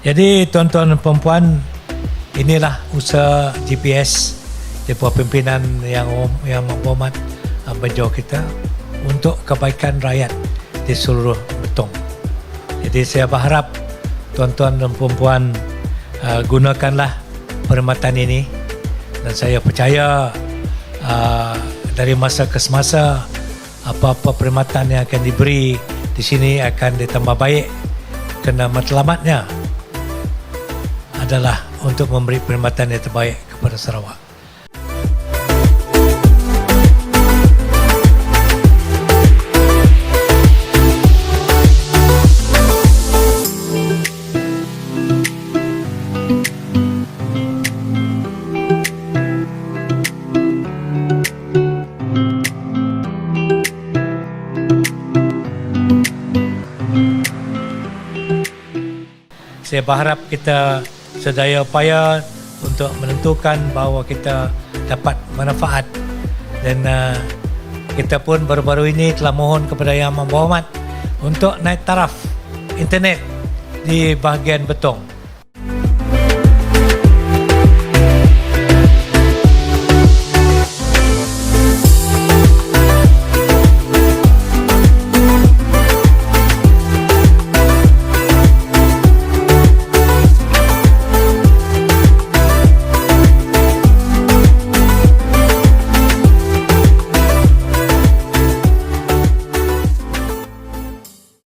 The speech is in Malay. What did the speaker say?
Jadi tuan-tuan dan perempuan, inilah usaha GPS Depa pimpinan yang yang berhormat uh, beliau kita untuk kebaikan rakyat di seluruh Betong. Jadi saya berharap tuan-tuan dan perempuan uh, gunakanlah perkhidmatan ini dan saya percaya uh, dari masa ke semasa apa-apa perkhidmatan yang akan diberi di sini akan ditambah baik kerana matlamatnya adalah untuk memberi perkhidmatan yang terbaik kepada Sarawak. Saya berharap kita sedaya upaya untuk menentukan bahawa kita dapat manfaat dan uh, kita pun baru-baru ini telah mohon kepada Yang Amat Berhormat untuk naik taraf internet di bahagian Betong.